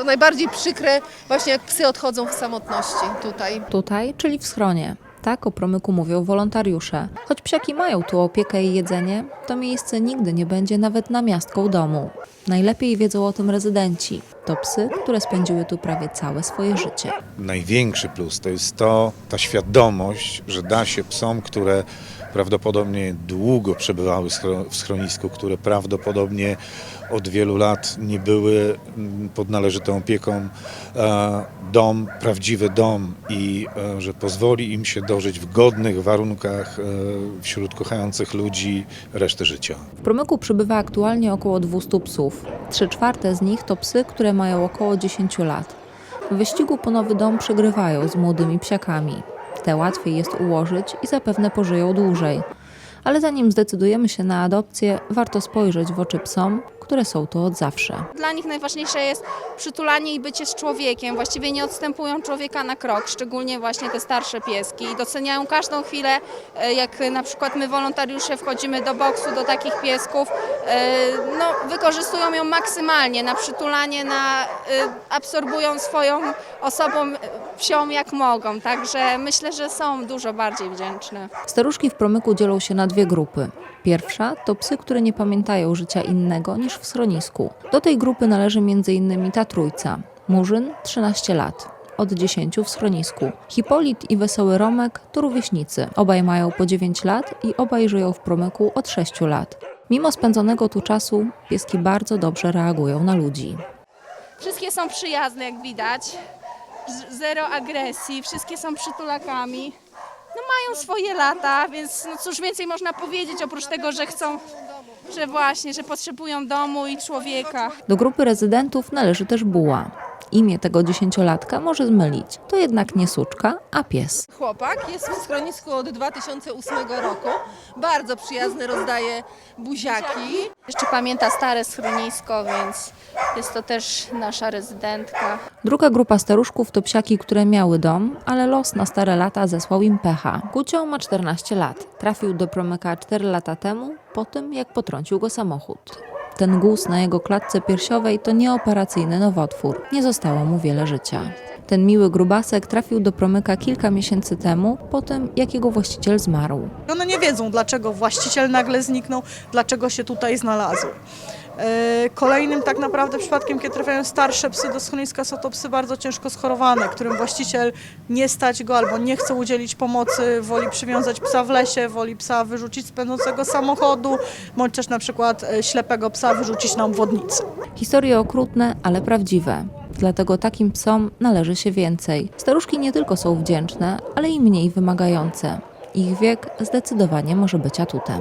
To najbardziej przykre właśnie jak psy odchodzą w samotności tutaj. Tutaj, czyli w schronie. Tak o promyku mówią wolontariusze. Choć psiaki mają tu opiekę i jedzenie, to miejsce nigdy nie będzie nawet namiastką domu. Najlepiej wiedzą o tym rezydenci. To psy, które spędziły tu prawie całe swoje życie. największy plus to jest to, ta świadomość, że da się psom, które prawdopodobnie długo przebywały w schronisku, które prawdopodobnie od wielu lat nie były mm, pod należytą opieką, e, dom, prawdziwy dom i e, że pozwoli im się dożyć w godnych warunkach e, wśród kochających ludzi resztę życia. W promyku przybywa aktualnie około 200 psów. Trzy czwarte z nich to psy, które mają około 10 lat. W wyścigu po nowy dom przegrywają z młodymi psiakami. Te łatwiej jest ułożyć i zapewne pożyją dłużej. Ale zanim zdecydujemy się na adopcję, warto spojrzeć w oczy psom, które są tu od zawsze. Dla nich najważniejsze jest przytulanie i bycie z człowiekiem. Właściwie nie odstępują człowieka na krok, szczególnie właśnie te starsze pieski. I doceniają każdą chwilę, e, jak na przykład my wolontariusze wchodzimy do boksu do takich piesków, e, no, wykorzystują ją maksymalnie na przytulanie, na, e, absorbują swoją osobą psią jak mogą. Także myślę, że są dużo bardziej wdzięczne. Staruszki w promyku dzielą się na dwie grupy. Pierwsza to psy, które nie pamiętają życia innego niż w schronisku. Do tej grupy należy m.in. ta trójca. Murzyn 13 lat, od 10 w schronisku. Hipolit i Wesoły Romek to rówieśnicy. Obaj mają po 9 lat i obaj żyją w promyku od 6 lat. Mimo spędzonego tu czasu, pieski bardzo dobrze reagują na ludzi. Wszystkie są przyjazne, jak widać. Zero agresji, wszystkie są przytulakami. No mają swoje lata, więc no cóż więcej można powiedzieć oprócz tego, że chcą, że właśnie, że potrzebują domu i człowieka. Do grupy rezydentów należy też buła. Imię tego dziesięciolatka może zmylić. To jednak nie suczka, a pies. Chłopak jest w schronisku od 2008 roku. Bardzo przyjazny, rozdaje buziaki. Jeszcze pamięta stare schronisko, więc jest to też nasza rezydentka. Druga grupa staruszków to psiaki, które miały dom, ale los na stare lata zesłał im pecha. Gucio ma 14 lat. Trafił do promyka 4 lata temu, po tym jak potrącił go samochód. Ten guz na jego klatce piersiowej to nieoperacyjny nowotwór. Nie zostało mu wiele życia. Ten miły grubasek trafił do promyka kilka miesięcy temu, po tym jak jego właściciel zmarł. One nie wiedzą, dlaczego właściciel nagle zniknął, dlaczego się tutaj znalazł. E, Kolejnym tak naprawdę przypadkiem, kiedy trafiają starsze psy do schroniska, są to psy bardzo ciężko schorowane, którym właściciel nie stać go albo nie chce udzielić pomocy, woli przywiązać psa w lesie, woli psa wyrzucić z pędzącego samochodu, bądź też na przykład e, ślepego psa wyrzucić na obwodnicy. Historie okrutne, ale prawdziwe. Dlatego takim psom należy się więcej. Staruszki nie tylko są wdzięczne, ale i mniej wymagające. Ich wiek zdecydowanie może być atutem.